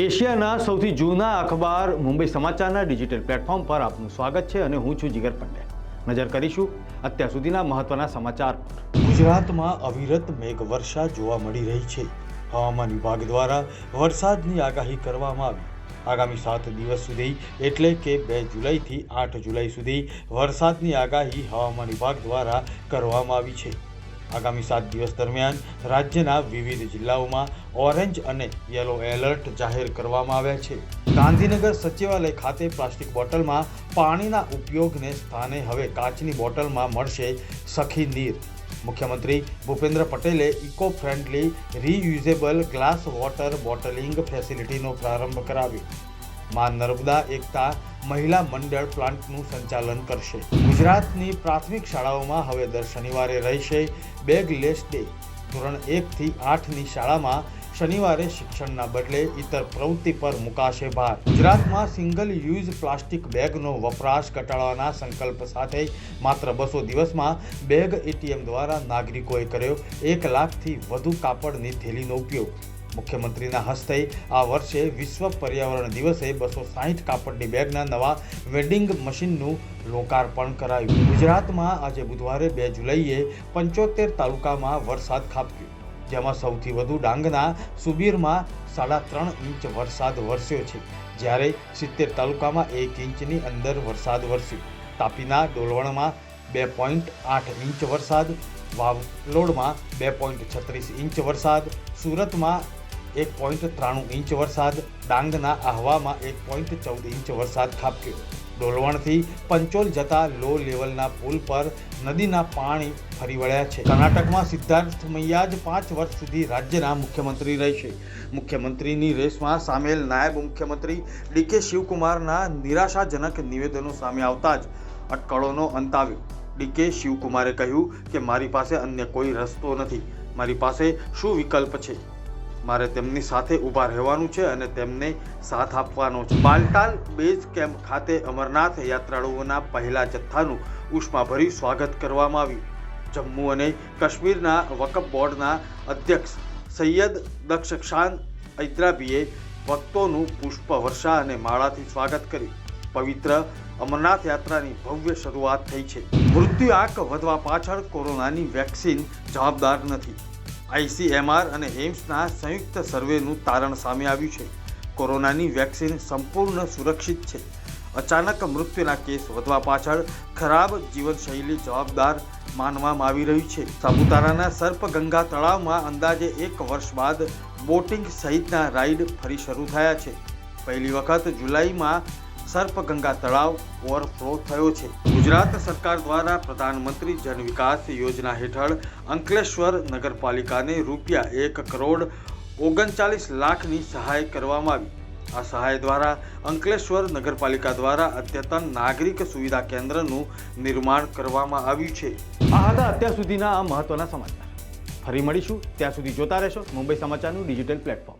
એશિયાના સૌથી જૂના અખબાર મુંબઈ સમાચારના ડિજિટલ પ્લેટફોર્મ પર આપનું સ્વાગત છે અને હું છું જીગર પંડ્યા. નજર કરીશું અત્યાર સુધીના મહત્વના સમાચાર ગુજરાતમાં અવિરત મેઘવર્ષા જોવા મળી રહી છે. હવામાન વિભાગ દ્વારા વરસાદની આગાહી કરવામાં આવી. આગામી સાત દિવસ સુધી, એટલે કે બે જુલાઈથી આઠ જુલાઈ સુધી વરસાદની આગાહી હવામાન વિભાગ દ્વારા કરવામાં આવી છે. આગામી સાત દિવસ દરમિયાન રાજ્યના વિવિધ જિલ્લાઓમાં ઓરેન્જ અને યલો એલર્ટ જાહેર કરવામાં આવ્યા છે. ગાંધીનગર સચિવાલય ખાતે પ્લાસ્ટિક બોટલમાં પાણીના ઉપયોગને સ્થાને હવે કાચની બોટલમાં મળશે સખી નીર. મુખ્યમંત્રી ભૂપેન્દ્ર પટેલે eco friendly, reusable glass water bottling ફેસિલિટીનો પ્રારંભ કરાવ્યો. માં નર્મદા એકતા મહિલા મંડળ પ્લાન્ટનું સંચાલન કરશે. ગુજરાતની પ્રાથમિક શાળાઓમાં હવે દર શનિવારે રહેશે બેગ લેસ ડે. ધોરણ એકથી આઠની શાળામાં શનિવારે શિક્ષણના બદલે ઇતર પ્રવૃત્તિ પર મુકાશે ભાર. ગુજરાતમાં સિંગલ યુઝ પ્લાસ્ટિક બેગનો વપરાશ ઘટાડવાના સંકલ્પ સાથે માત્ર બસો દિવસમાં બેગ એટીએમ દ્વારા નાગરિકોએ કર્યો એક લાખથી વધુ કાપડની થેલીનો ઉપયોગ. મુખ્યમંત્રીના હસ્તે આ વર્ષે વિશ્વ પર્યાવરણ દિવસે બસો સાહીઠ કાપડની બેગના નવા વેન્ડિંગ મશીનનું લોકાર્પણ કરાયું. ગુજરાતમાં આજે બુધવારે બે જુલાઈએ પંચોતેર તાલુકામાં વરસાદ ખાબક્યો. જેમાં સૌથી વધુ ડાંગના સુબીરમાં સાડા ત્રણ ઇંચ વરસાદ વરસ્યો છે. જ્યારે સિત્તેર તાલુકામાં એક ઇંચની અંદર વરસાદ વરસ્યો. તાપીના ડોલવણમાં બે પોઈન્ટ આઠ ઇંચ વરસાદ, વાવલોડમાં બે પોઈન્ટ છત્રીસ ઇંચ વરસાદ, સુરતમાં એક પોઈન્ટ ત્રાણું ઇંચ વરસાદ. ડાંગના આહવામાં એક પોઈન્ટ ચૌદ ઇંચ વરસાદ ખાબક્યો. ડોલવણથી પંચોલ જતા લો લેવલના પુલ પર નદીના પાણી ફરી વળ્યા છે. કર્ણાટકમાં સિદ્ધાર્થ મૈયા જ પાંચ વર્ષ સુધી રાજ્યના મુખ્યમંત્રી રહેશે. મુખ્યમંત્રીની રેસમાં સામેલ નાયબ મુખ્યમંત્રી ડીકે શિવકુમારના નિરાશાજનક નિવેદનો સામે આવતા જ અટકળોનો અંત આવ્યો. ડીકે શિવકુમારે કહ્યું કે મારી પાસે અન્ય કોઈ રસ્તો નથી. મારી પાસે શું વિકલ્પ છે? મારે તેમની સાથે ઊભા રહેવાનું છે અને તેમને સાથ આપવાનો છે. બાલટાલ બેઝ કેમ્પ ખાતે અમરનાથ યાત્રાળુઓના પહેલા જથ્થાનું ઉષ્માભર્યું સ્વાગત કરવામાં આવ્યું. જમ્મુ અને કાશ્મીરના વકફ બોર્ડના અધ્યક્ષ સૈયદ દક્ષક્ષાન ઐદ્રાબીએ ભક્તોનું પુષ્પવર્ષા અને માળાથી સ્વાગત કર્યું. પવિત્ર અમરનાથ યાત્રાની ભવ્ય શરૂઆત થઈ છે. મૃત્યુ આંક વધવા પાછળ કોરોનાની વેક્સિન જવાબદાર નથી. આઈસીએમઆર અને એમ્સના સંયુક્ત સર્વેનું તારણ સામે આવ્યું છે. કોરોનાની વેક્સિન સંપૂર્ણ સુરક્ષિત છે. અચાનક મૃત્યુના કેસ વધવા પાછળ ખરાબ જીવનશૈલી જવાબદાર માનવામાં આવી રહ્યું છે. સાપુતારાના સર્પગંગા તળાવમાં અંદાજે એક વર્ષ બાદ બોટિંગ સહિતના રાઇડ ફરી શરૂ થયા છે. પહેલી વખત જુલાઈમાં સર્પગંગા તળાવ ઓવરફ્લો થયો છે. ગુજરાત સરકાર દ્વારા પ્રધાનમંત્રી જન વિકાસ યોજના હેઠળ અંકલેશ્વર નગરપાલિકાને રૂપિયા એક કરોડ ઓગણચાલીસ લાખની સહાય કરવામાં આવી. આ સહાય દ્વારા અંકલેશ્વર નગરપાલિકા દ્વારા અદ્યતન નાગરિક સુવિધા કેન્દ્રનું નિર્માણ કરવામાં આવ્યું છે. આ હતા અત્યાર સુધીના આ મહત્વના સમાચાર. ફરી મળીશું. ત્યાં સુધી જોતા રહેશો મુંબઈ સમાચારનું ડિજિટલ પ્લેટફોર્મ.